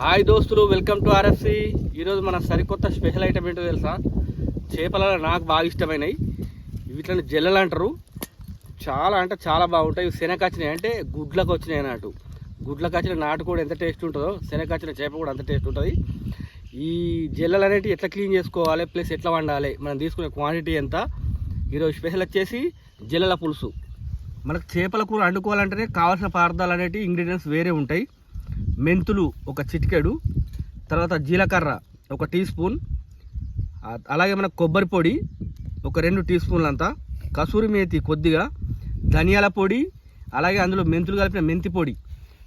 Hi దోస్తులు welcome to RFC. ఈరోజు మన సరికొత్త స్పెషల్ ఐటమ్ ఏంటో తెలుసా? చేపలలో నాకు బాగా ఇష్టమైనవి వీటిని జల్లలు అంటారు. చాలా అంటే చాలా బాగుంటాయి. ఇవి శనగచ్చినాయి అంటే గుడ్లకు వచ్చినాయి అన్నట్టు. గుడ్లకు వచ్చిన నాటు కూడా ఎంత టేస్ట్ ఉంటుందో శనగచ్చిన చేప కూడా అంత టేస్ట్ ఉంటుంది. ఈ జల్లలు అనేవి ఎట్లా క్లీన్ చేసుకోవాలి ప్లస్ ఎట్లా వండాలి మనం తీసుకునే క్వాంటిటీ ఎంత? ఈరోజు స్పెషల్ వచ్చేసి జల్లల పులుసు. మనకు చేపల కూర వండుకోవాలంటేనే కావాల్సిన పదార్థాలు అనేవి ఇంగ్రీడియంట్స్ వేరే ఉంటాయి. మెంతులు ఒక చిటికెడు తర్వాత జీలకర్ర ఒక టీ స్పూన్ అలాగే మన కొబ్బరి పొడి ఒక రెండు టీ స్పూన్లంతా కసూరి మేతి కొద్దిగా ధనియాల పొడి అలాగే అందులో మెంతులు కలిపిన మెంతి పొడి.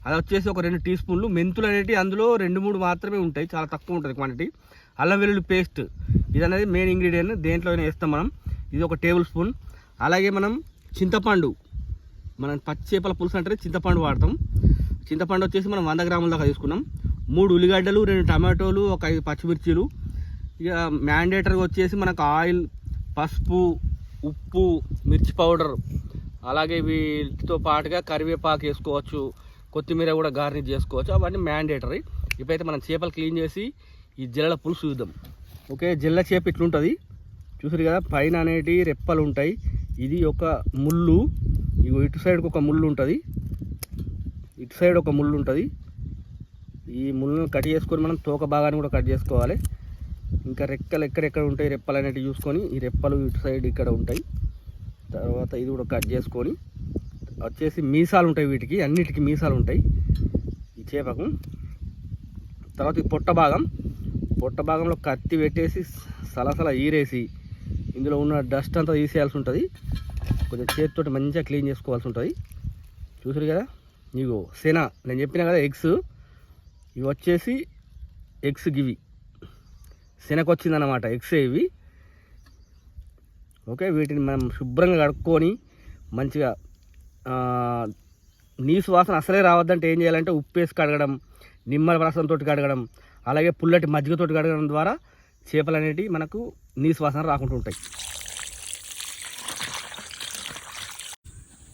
అది వచ్చేసి ఒక రెండు టీ స్పూన్లు. మెంతులు అనేవి అందులో రెండు మూడు మాత్రమే ఉంటాయి చాలా తక్కువ ఉంటుంది క్వాంటిటీ అల్లం వెల్లుల్లి పేస్ట్ ఇది అనేది మెయిన్ ఇంగ్రీడియంట్ దేంట్లో అయినా వేస్తాం మనం. ఇది ఒక టేబుల్ స్పూన్. అలాగే మనం చింతపండు మనం పచ్చి చేపల పులుసు అంటే చింతపండు వాడతాం. చింతపండు వచ్చేసి మనం వంద గ్రాముల దాకా తీసుకున్నాం. మూడు ఉల్లిగడ్డలు రెండు టమాటోలు ఒక ఐదు పచ్చిమిర్చీలు. ఇక మ్యాండేటర్గా వచ్చేసి మనకు ఆయిల్ పసుపు ఉప్పు మిర్చి పౌడర్. అలాగే వీటితో పాటుగా కరివేపాకు వేసుకోవచ్చు. కొత్తిమీర కూడా గార్నిష్ చేసుకోవచ్చు. అవన్నీ మ్యాండేటరీ. ఇప్పుడైతే మనం చేపలు క్లీన్ చేసి ఈ జిల్లల పులుసు చూద్దాం. ఓకే జిల్ల చేప ఇట్లుంటుంది. చూసారు కదా పైన అనేటి రెప్పలు ఉంటాయి. ఇది ఒక ముళ్ళు. ఇగో ఇటు సైడ్కి ఒక ముళ్ళు ఉంటుంది. ఇటు సైడ్ ఒక ముళ్ళు ఉంటుంది. ఈ ముళ్ళను కట్ చేసుకొని మనం తోక భాగాన్ని కూడా కట్ చేసుకోవాలి. ఇంకా రెక్కలు ఎక్కడెక్కడ ఉంటాయి రెప్పలు అనేటివి చూసుకొని ఈ రెప్పలు ఇటు సైడ్ ఇక్కడ ఉంటాయి. తర్వాత ఇది కూడా కట్ చేసుకొని వచ్చేసి మీసాలు ఉంటాయి వీటికి అన్నిటికీ మీసాలు ఉంటాయి ఈ చేపకు. తర్వాత ఈ పొట్ట భాగం పొట్ట భాగంలో కత్తి పెట్టేసి సలసల ఈరేసి ఇందులో ఉన్న డస్ట్ అంతా తీసేయాల్సి ఉంటుంది. కొంచెం చేతితోటి మంచిగా క్లీన్ చేసుకోవాల్సి ఉంటుంది. చూసారు కదా? ఇగో సెన నేను చెప్పిన కదా ఎగ్స్? ఇవి వచ్చేసి ఎగ్స్ గివి. శనగ వచ్చిందన్నమాట ఎగ్స్ ఇవి. ఓకే వీటిని మనం శుభ్రంగా కడుక్కొని మంచిగా నీసు వాసన అసలే రావద్దంటే ఏం చేయాలంటే ఉప్పు వేసి కడగడం నిమ్మల రసంతో కడగడం అలాగే పుల్లటి మజ్జిగతోటి కడగడం ద్వారా చేపలు అనేటివి మనకు నీసు వాసన రాకుండా ఉంటాయి.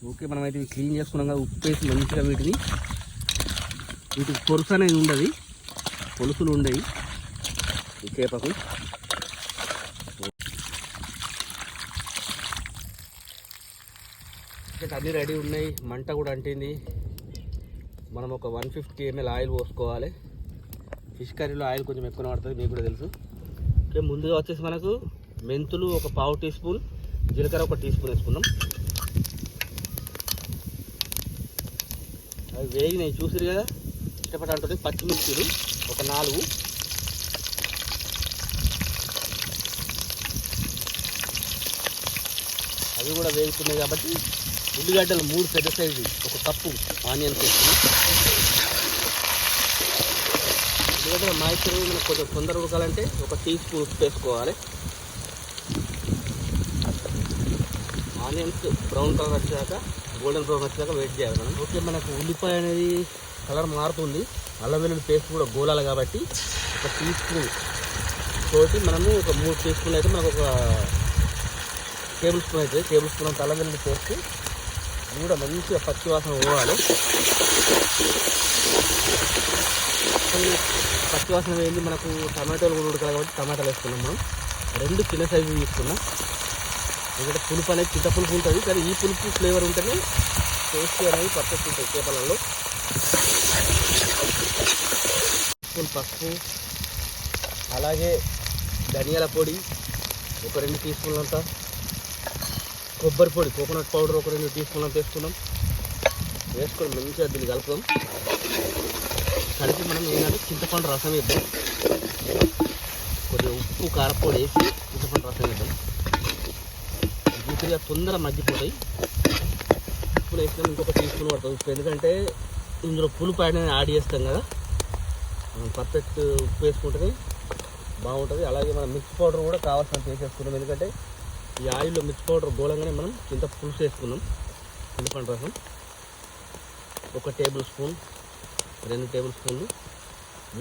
ఓకే మనం అయితే ఇవి క్లీన్ చేసుకున్నాం కదా ఉప్పు వేసి మంచిగా వీటిని వీటికి పొలుసు అనేది ఉండదు. పొలుసులు ఉండవు ఈ చేపకు. అన్నీ రెడీ ఉన్నాయి. మంట కూడా అంటింది. మనం ఒక వన్ ఫిఫ్టీ ఎంఎల్ ఆయిల్ పోసుకోవాలి. ఫిష్ కర్రీలో ఆయిల్ కొంచెం ఎక్కువ పడుతుంది మీకు కూడా తెలుసు. ఓకే ముందుగా వచ్చేసి మనకు మెంతులు ఒక పావు టీ స్పూన్ జీలకర్ర ఒక టీ స్పూన్ వేసుకుందాం. అవి వేగినాయి చూసిరు కదా ఇష్టపడి అంటుంది పచ్చిమిర్చిలు ఒక నాలుగు. అవి కూడా వేగుతున్నాయి కాబట్టి ఉల్లిగడ్డలు మూడు పెద్ద సైజు ఒక కప్పు ఆనియన్స్ వేసుకుని ఉల్లిగడ్డల మాయిశ్చర్ మనకు కొంచెం తొందరగా ఉడకాలంటే ఒక టీ స్పూన్ ఉప్పు వేసుకోవాలి. ఆనియన్స్ బ్రౌన్ కలర్ వచ్చాక గోల్డెన్ బ్రౌన్ వచ్చాక వెయిట్ చేయాలి మనం. ఓకే మనకు ఉల్లిపాయ అనేది కలర్ మారుతుంది. అల్లం వెల్లుల్లి పేస్ట్ కూడా గోలాలి కాబట్టి ఒక టీ స్పూన్ తోటి మనము ఒక మూడు టీ స్పూన్ అయితే మనకు ఒక టేబుల్ స్పూన్ అయితే టేబుల్ స్పూన్ అంత అల్లం వెల్లుల్లి పేస్ట్ కూడా మంచిగా పచ్చి వాసన పోవాలి. పచ్చి వాసన వేయండి మనకు టమాటోలు కూడా ఉడకాలి కాబట్టి టమాటాలు వేసుకున్నాం మనం. రెండు చిన్న సైజు తీసుకున్నాం. ఎందుకంటే పులుపు అనేది చింత పులుపు ఉంటుంది కానీ ఈ పులుపు ఫ్లేవర్ ఉంటేనే టేస్ట్ అనేది పర్ఫెక్ట్ ఉంటుంది చేపలలో. స్పూన్ పసుపు అలాగే ధనియాల పొడి ఒక రెండు టీ స్పూన్లంతా కొబ్బరి పొడి కోకోనట్ పౌడర్ ఒక రెండు టీ స్పూన్లంత వేసుకున్నాం. వేసుకొని మంచిగా దీన్ని కలుపుదాం. కలిపి మనం ఏంటంటే చింతపండు రసం వేద్దాం. కొద్దిగా ఉప్పు కారపొడి వేసి చింతపండు రసం వేద్దాం. కొద్దిగా తొందర మగ్గిపోతాయి. ఉప్పు వేసినాం ఇంకొక టీ స్పూన్ పడుతుంది ఉప్పు ఎందుకంటే ఇందులో పులుపు అనేది యాడ్ చేస్తాం కదా. మనం పర్ఫెక్ట్ ఉప్పు వేసుకుంటుంది బాగుంటుంది. అలాగే మనం మిర్చి పౌడర్ కూడా కావాల్సినంత వేసేసుకున్నాం ఎందుకంటే ఈ ఆయిల్లో మిర్చి పౌడర్ గోలంగానే మనం చింత పులుసు వేసుకున్నాం చింతపండు రసం. ఒక టేబుల్ స్పూన్ రెండు టేబుల్ స్పూన్లు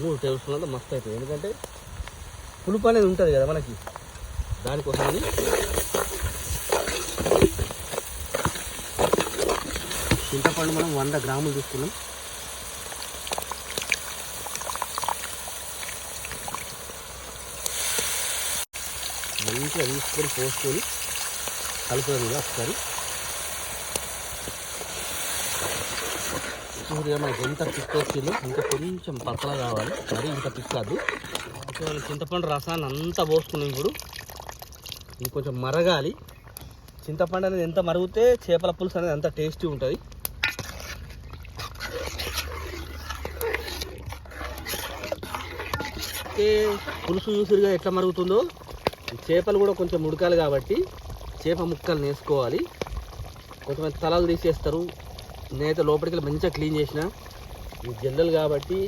మూడు టేబుల్ స్పూన్లు అంతా మస్తు అవుతుంది ఎందుకంటే పులుపు అనేది ఉంటుంది కదా మనకి. దానికోసమని చింతపండు మనం వంద గ్రాములు తీసుకున్నాం. మంచిగా తీసుకొని పోసుకొని కలుపుదాం ఒకసారి. చూడగా మనకి ఎంత పిక్ వచ్చిందో ఇంకా కొంచెం పక్కన కావాలి. మరి ఇంత పిక్ కాదు. చింతపండు రసాన్ని అంతా పోసుకున్నాం ఇప్పుడు. ఇది కొంచెం మరగాలి. చింతపండు అనేది ఎంత మరుగుతే చేపల పులుసు అనేది అంత టేస్టీ ఉంటుంది. ఓకే పులుసు చూసిరుగా ఎట్లా మరుగుతుందో? చేపలు కూడా కొంచెం ఉడకాలి కాబట్టి చేప ముక్కలు నేసుకోవాలి. కొంతమంది తలలు తీసేస్తారు. నేనైతే లోపలికి వెళ్ళి మంచిగా క్లీన్ చేసిన. ఈ జల్లలు కాబట్టి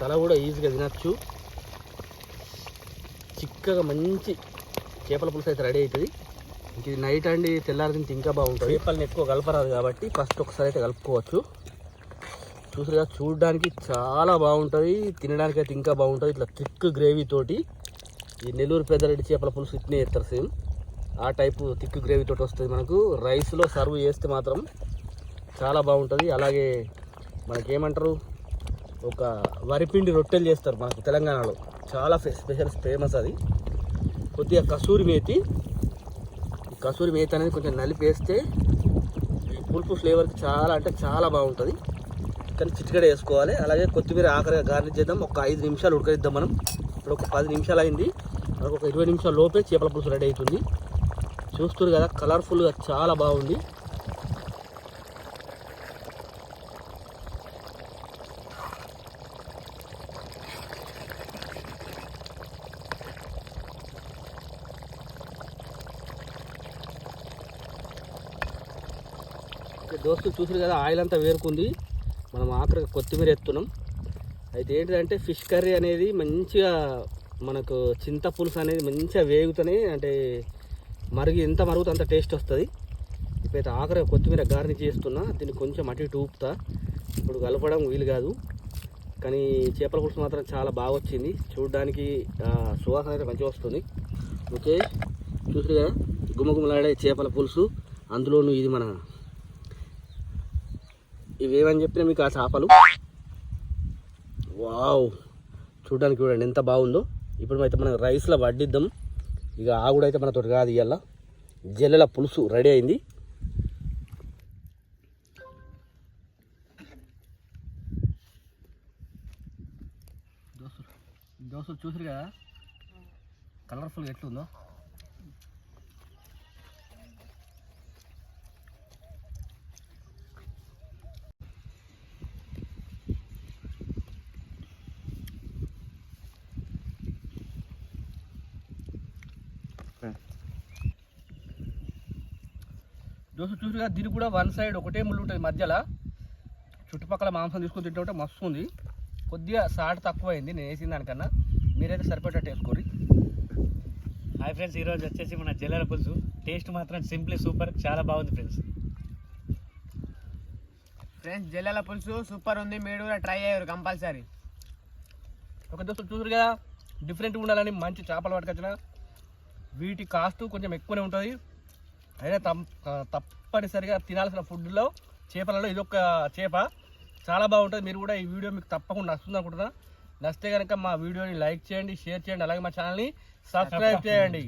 తల కూడా ఈజీగా తినచ్చు. చిక్కగా మంచి చేపల పులుసు అయితే రెడీ అవుతుంది ఇంక ఇది నైట్ అండి తెల్లారి తింటే ఇంకా బాగుంటుంది. చేపలను ఎక్కువ కలపరాదు కాబట్టి ఫస్ట్ ఒకసారి అయితే కలుపుకోవచ్చు. చూసారుగా చూడడానికి చాలా బాగుంటుంది తినడానికి అయితే ఇంకా బాగుంటుంది. ఇట్లా థిక్ గ్రేవీ తోటి ఈ నెల్లూరు పెద్దరెడ్డి చేపల పులుసు ఇట్నే చేస్తారు సేమ్. ఆ టైపు థిక్ గ్రేవీ తోటి వస్తుంది మనకు. రైస్లో సర్వ్ చేస్తే మాత్రం చాలా బాగుంటుంది. అలాగే మనకేమంటారు ఒక వరిపిండి రొట్టెలు చేస్తారు మనకు తెలంగాణలో. చాలా స్పెషల్ ఫేమస్ అది. కొద్దిగా కసూరి మేతి. కసూరి మేతి అనేది కొంచెం నలిపేస్తే ఈ పులుపు ఫ్లేవర్కి చాలా అంటే చాలా బాగుంటుంది. కానీ చిటికెడ వేసుకోవాలి. అలాగే కొత్తిమీర ఆఖరిగా గార్నిష్ చేద్దాం. ఒక ఐదు నిమిషాలు ఉడకనిద్దాం మనం. ఇప్పుడు ఒక పది నిమిషాలు అయింది మనకు ఒక ఇరవై నిమిషాల లోపే చేపల పులుసు రెడీ అవుతుంది చూస్తున్నారు కదా కలర్ఫుల్గా చాలా బాగుంది. దోస్తులు చూసారు కదా ఆయిల్ అంతా వేరుకుంది. మనం ఆఖరికి కొత్తిమీర ఎత్తున్నాం. అయితే ఏంటంటే ఫిష్ కర్రీ అనేది మంచిగా మనకు చింత పులుసు అనేది మంచిగా వేగుతూనే అంటే మరిగి ఎంత మరుగుతో అంత టేస్ట్ వస్తుంది. ఇప్పుడైతే ఆఖరి కొత్తిమీర గార్నిష్ చేస్తున్నా దీన్ని కొంచెం అటు ఇటు ఊపుతా. ఇప్పుడు కలపడం వీలు కాదు. కానీ చేపల పులుసు మాత్రం చాలా బాగా వచ్చింది. చూడడానికి సువాసన అయితే మంచిగా వస్తుంది. ఓకే చూసారుగా? గుమగుమలాడే చేపల పులుసు. అందులోనూ ఇది మన ఇవేమని చెప్పినా మీకు ఆ చేపలు? వావ్. చూడడానికి చూడండి ఎంత బాగుందో. ఇప్పుడు అయితే మనం రైస్లో వడ్డిద్దాం. ఇక ఆగుడు అయితే మనతో కాదు ఇవాళ జల్లెల పులుసు రెడీ అయింది. దోస్తులు చూసారు కదా? కలర్ఫుల్ ఎట్లుందో? దోశ చూసిగా దీని కూడా వన్ సైడ్ ఒకటే ముళ్ళు ఉంటుంది మధ్యలో. చుట్టుపక్కల మాంసం తీసుకొని తింటుంటే మస్తు ఉంది. కొద్దిగా సాల్ట్ తక్కువ అయింది నేను వేసిన దానికన్నా. మీరైతే సరిపడేటట్టు వేసుకోరి హాయ్ ఫ్రెండ్స్ ఈరోజు వచ్చేసి మన జల్లెల పులుసు. టేస్ట్ మాత్రం సింప్లీ సూపర్ చాలా బాగుంది ఫ్రెండ్స్. ఫ్రెండ్స్ జల్లెల పులుసు సూపర్ ఉంది. మీరు కూడా ట్రై అయ్యారు కంపల్సరీ. ఒక దోస్తులు చూసారు కదా డిఫరెంట్ ఉండాలని మంచి చేపలు పట్టుకొచ్చిన. వీటి కాస్ట్ కొంచెం ఎక్కువనే ఉంటుంది. అయినా తప్పనిసరిగా తినాల్సిన ఫుడ్లో చేపలలో ఇదొక చేప. చాలా బాగుంటుంది. మీరు కూడా ఈ వీడియో మీకు తప్పకుండా నచ్చుతుంది అనుకుంటున్నా. నచ్చితే కనుక మా వీడియోని లైక్ చేయండి షేర్ చేయండి అలాగే మా ఛానల్ని సబ్స్క్రైబ్ చేయండి.